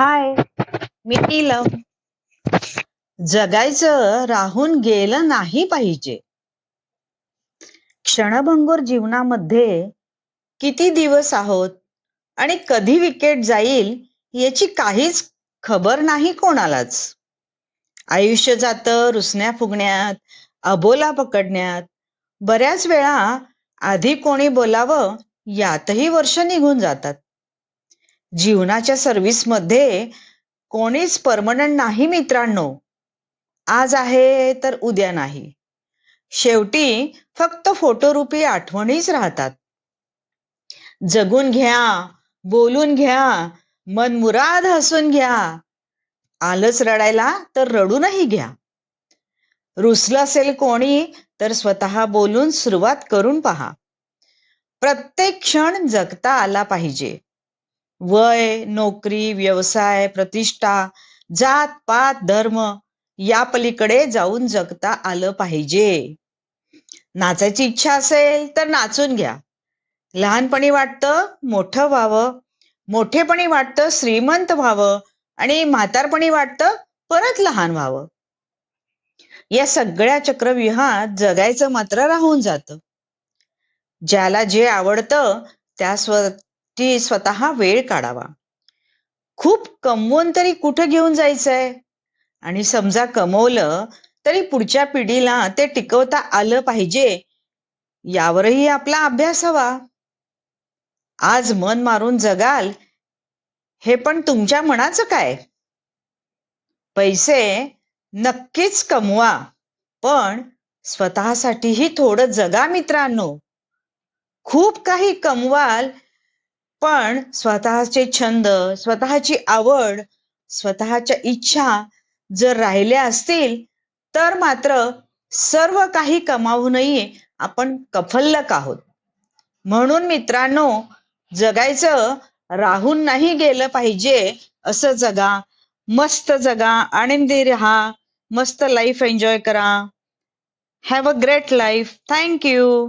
हाय. मी नीलम जगायचं राहून गेलं नाही पाहिजे. क्षणभंगूर जीवनामध्ये किती दिवस आहोत आणि कधी विकेट जाईल याची काहीच खबर नाही कोणालाच. आयुष्य जातं रुसण्या फुगण्यात अबोला पकडण्यात. बऱ्याच वेळा आधी कोणी बोलावं यातही वर्ष निघून जातात. जीवनाच्या सर्व्हिसमध्ये कोणीच परमनंट नाही मित्रांनो. आज आहे तर उद्या नाही. शेवटी फक्त फोटोरूपी आठवणीच राहतात. जगून घ्या बोलून घ्या मनमुराद हसून घ्या. आलंच रडायला तर रडूनही घ्या. रुसलं असेल कोणी तर स्वतः बोलून सुरुवात करून पहा. प्रत्येक क्षण जगता आला पाहिजे. वय नोकरी व्यवसाय प्रतिष्ठा जात पात धर्म या पलीकडे जाऊन जगता आलं पाहिजे. नाचायची इच्छा असेल तर नाचून घ्या. लहानपणी वाटतं मोठं व्हावं मोठेपणी वाटतं श्रीमंत व्हावं आणि म्हातारपणी वाटतं परत लहान व्हावं. या सगळ्या चक्रव्यूहात जगायचं मात्र राहून जात. ज्याला जे आवडतं त्या स्व ती स्वतः वेळ काढावा. खूप कमवून तरी कुठं घेऊन जायचंय? आणि समजा कमवलं तरी पुढच्या पिढीला ते टिकवता आलं पाहिजे यावरही आपला अभ्यास हवा. आज मन मारून जगाल हे पण तुमच्या मनाचं काय? पैसे नक्कीच कमवा पण स्वतःसाठीही थोडं जगा मित्रांनो. खूप काही कमवाल पण स्वतःचे छंद स्वतःची आवड स्वतःच्या इच्छा जर राहिल्या असतील तर मात्र सर्व काही कमावूनही आपण कफल्लक आहोत. म्हणून मित्रांनो जगायचं राहून नाही गेलं पाहिजे असं जगा मस्त जगा आनंदी राहा मस्त लाईफ एन्जॉय करा. Have a great life thank you